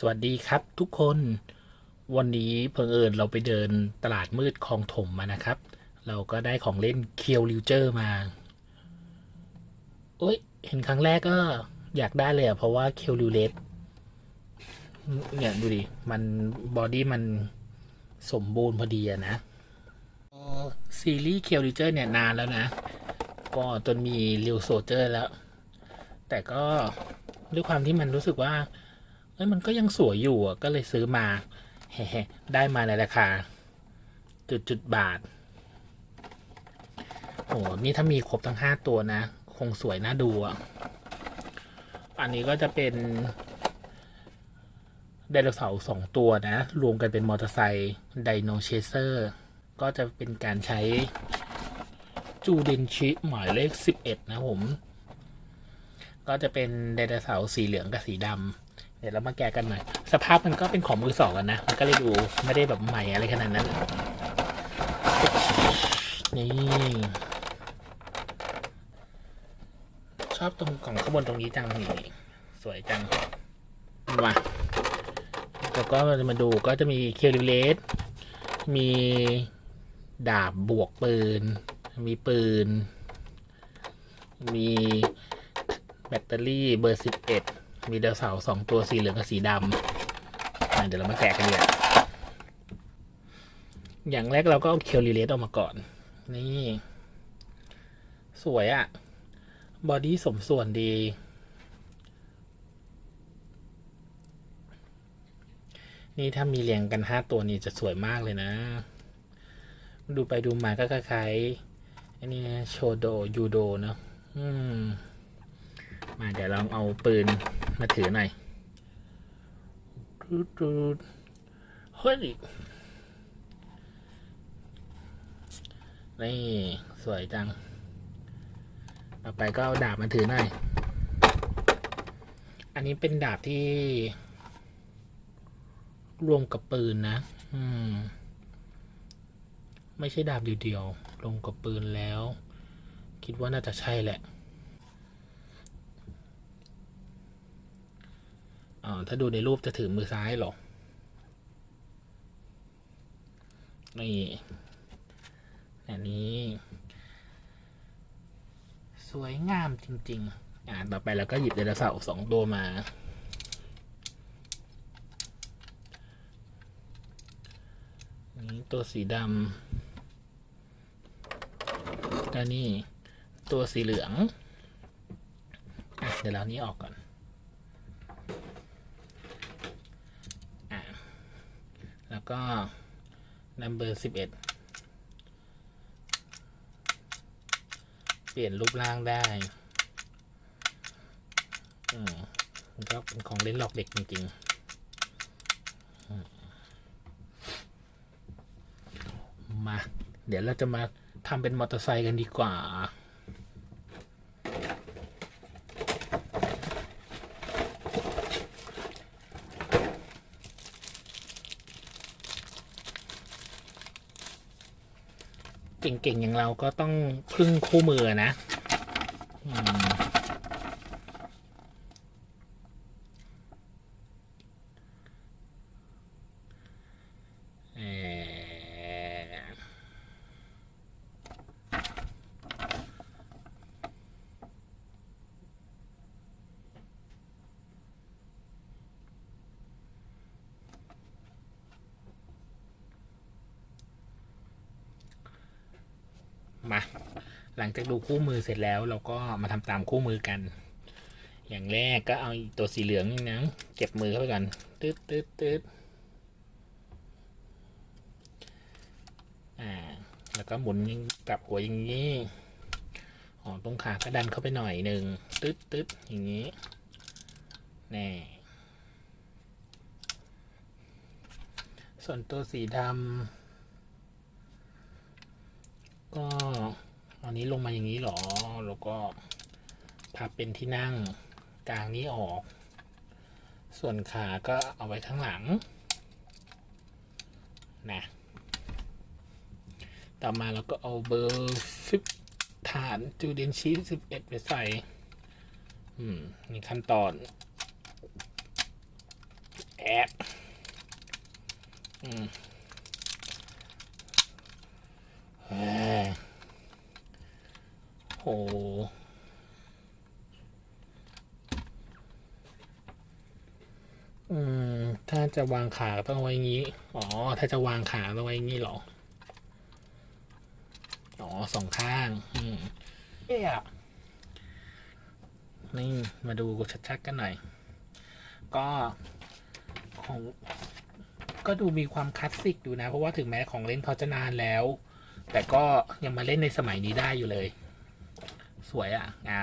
สวัสดีครับทุกคน วันนี้เพิ่งเอิญเราไปเดินตลาดมืดคลองถมมานะครับ เราก็ได้ของเล่นเคียวลิวเจอร์มาโอ้ยเห็นครั้งแรกก็อยากได้เลยอะเพราะว่าเคียวลิวเลสเนี่ยดูดิ มันบอดี้มันสมบูรณ์พอดีอะนะซีรีส์เคียวลิวเจอร์เนี่ยนานแล้วนะ ก็จนมีลิวโซเจอร์แล้ว แต่ก็ด้วยความที่มันรู้สึกว่า เอ้ยมันก็ยังสวยอยู่อะก็เลยซื้อมาแฮะได้มาในราคา จุดจุดบาทโหนี่ถ้ามีครบทั้งห้าตัวนะ คงสวยน่าดูอะ อันนี้ก็จะเป็นไดโนเสาร์สองตัวนะ รวมกันเป็นมอเตอร์ไซค์ไดโนเชเซอร์ ก็จะเป็นการใช้จูเดนชิหมายเลขสิบเอ็ดนะผม ก็จะเป็นไดโนเสาร์สีเหลืองกับสีดำ เดี๋ยวเรามาแกะกันหน่อย สภาพมันก็เป็นของมือสองกันนะ มันก็เลยดูไม่ได้แบบใหม่อะไรขนาดนั้น นี่ ชอบตรงกล่องข้างบนตรงนี้จังนี่สวยจังมาแล้วก็มาดูก็จะมีเคียวริเลสมีดาบบวกปืน มีปืน มีแบตเตอรี่เบอร์สิบเอ็ด มีเดาวเสาสองตัวสีเหลืองกับสีดำอ่เดี๋ยวเรามาแกะกันเลยอย่างแรกเราก็เอาเคียวรีเลสออกมาก่อน นี่ สวยอะบอดี้สมส่วนดี นี่ถ้ามีเรียงกันห้าตัวนี่จะสวยมากเลยนะ ดูไปดูมาก็คล้ายๆอันนี้โชโดยูโดเนอะอืมมาเดี๋ยวลองเอาปืน มาถือหน่อยดูดเฮ้ยนี่ สวยจัง ต่อไปก็เอาดาบมาถือหน่อย อันนี้เป็นดาบที่ รวมกับปืนนะ อืม ไม่ใช่ดาบเดียวๆรวมกับปืนแล้ว คิดว่าน่าจะใช่แหละ อ่าถ้าดูในรูปจะถือมือซ้ายหรอ นี่อันนี้ สวยงามจริง ๆ อ่าต่อไปเราก็หยิบไดโนเสาร์สองตัวมา นี่ตัวสีดำก็นี่ตัวสีเหลือง เดี๋ยวเรานี้ออกก่อน อะ แล้ว ก็ number สิบเอ็ดเปลี่ยนรูปร่างได้อืมมันก็เป็นของเล่นหลอกเด็กจริงๆ มา เดี๋ยวเราจะมาทำเป็นมอเตอร์ไซค์กันดีกว่า เก่งๆ อย่างเราก็ต้องพึ่งคู่มือนะอืมเอ่อ มาหลังจากดูคู่มือเสร็จแล้วเราก็มาทำตามคู่มือกัน อย่างแรกก็เอาตัวสีเหลืองนี่นะเก็บมือเข้าไปกันตึ๊ดตึ๊ดตึ๊ดอ่า แล้วก็หมุนกลับหัวอย่างนี้อ๋อตรงขาก็ดันเข้าไปหน่อยหนึ่งตึ๊ดตึ๊ดอย่างนี้แน่ส่วนตัวสีดำ ก็อั นี้ลงมาอย่างนี้หรอ แล้วก็พับเป็นที่นั่งกลางนี้ออก ส่วนขาก็เอาไว้ข้างหลัง นะ ต่อมาเราก็เอาเบอร์ฟิบฐานจูเดนชีสสิบเอ็ดไปใส่ อืมนี่ขั้นตอนแอบอืมเอ้ยโหอืม ถ้าจะวางขาต้องไว้งี้ อ๋อ ถ้าจะวางขาต้องไว้งี้เหรอ อ๋อสองข้าง อืมเอ๊ะนี่ มาดูชัดๆกันหน่อย ก็ของก็ดูมีความคลาสสิกดูนะ เพราะว่าถึงแม้ของเล่นเขาจะนานแล้ว แต่ก็ยังมาเล่นในสมัยนี้ได้อยู่เลย สวยอะ อ่า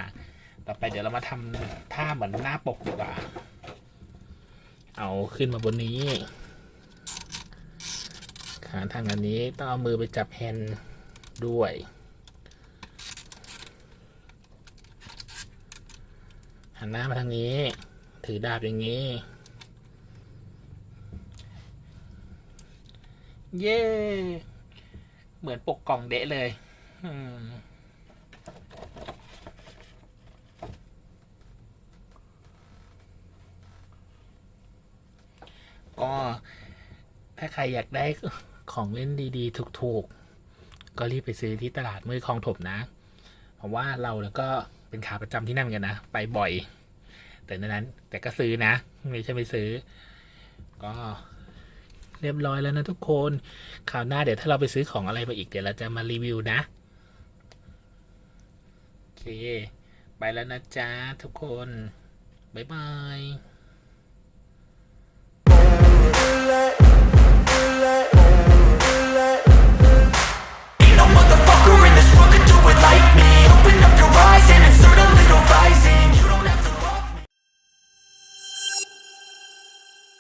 ต่อไปเดี๋ยวเรามาทำท่าเหมือนหน้าปกดีกว่า เอาขึ้นมาบนนี้ ขาทางอันนี้ต้องเอามือไปจับแฮนด์ด้วย หันหน้ามาทางนี้ ถือดาบอย่างนี้ เย้ เหมือนปกกล่องเดะเลย อืม ก็ ถ้าใครอยากได้ของเล่นดีๆ ถูกๆ ก็รีบไปซื้อที่ตลาดมือคลองถมนะ เพราะว่าเราเนี่ยก็เป็นขาประจำที่นั่นกันนะ ไปบ่อย แต่นั้น แต่ก็ซื้อนะ ไม่ใช่ไม่ซื้อ ก็เรียบร้อยแล้วนะทุกคนคราวหน้าเดี๋ยวถ้าเราไปซื้อของอะไรมาอีกเดี๋ยวเราจะมารีวิวนะโอเค ไปแล้วนะจ๊ะทุกคน บ๊ายบาย